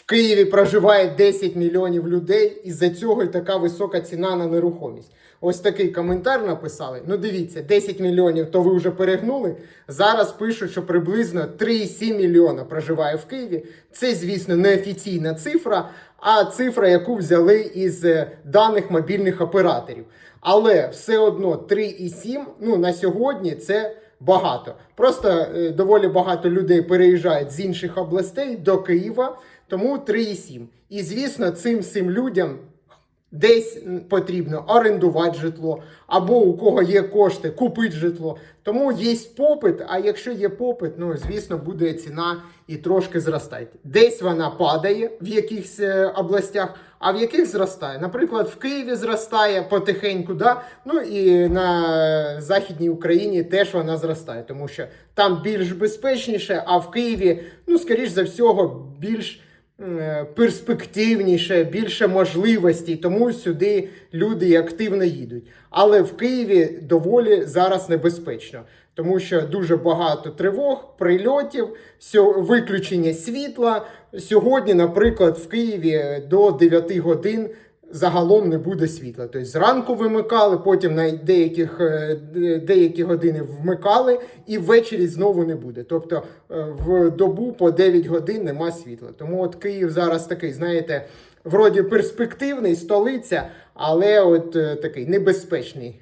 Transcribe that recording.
в Києві проживає 10 мільйонів людей, і за цього й така висока ціна на нерухомість. Ось такий коментар написали. Ну дивіться, 10 мільйонів, то ви вже перегнули. Зараз пишуть, що приблизно 3,7 мільйона проживає в Києві. Це, звісно, не офіційна цифра, а цифра, яку взяли із е, даних мобільних операторів. Але все одно 3,7 ну, на сьогодні це багато. Просто е, доволі багато людей переїжджають з інших областей до Києва, тому 3,7. І звісно, цим всім людям десь потрібно орендувати житло, або у кого є кошти, купити житло. Тому є попит, а якщо є попит, ну звісно, буде ціна і трошки зростати. Десь вона падає в якихось е, областях, а в яких зростає. Наприклад, в Києві зростає потихеньку, да? ну і на Західній Україні теж вона зростає, тому що там більш безпечніше, а в Києві, ну, скоріш за всього, більш перспективніше, більше можливостей, тому сюди люди активно їдуть. Але в Києві доволі зараз небезпечно, тому що дуже багато тривог, прильотів, виключення світла. Сьогодні, наприклад, в Києві до 9 годин загалом не буде світла. Тобто зранку вимикали, потім на деяких, е, деякі години вмикали, і ввечері знову не буде. Тобто е, в добу по 9 годин нема світла. Тому от Київ зараз такий, знаєте, вроді перспективний, столиця, але от е, такий небезпечний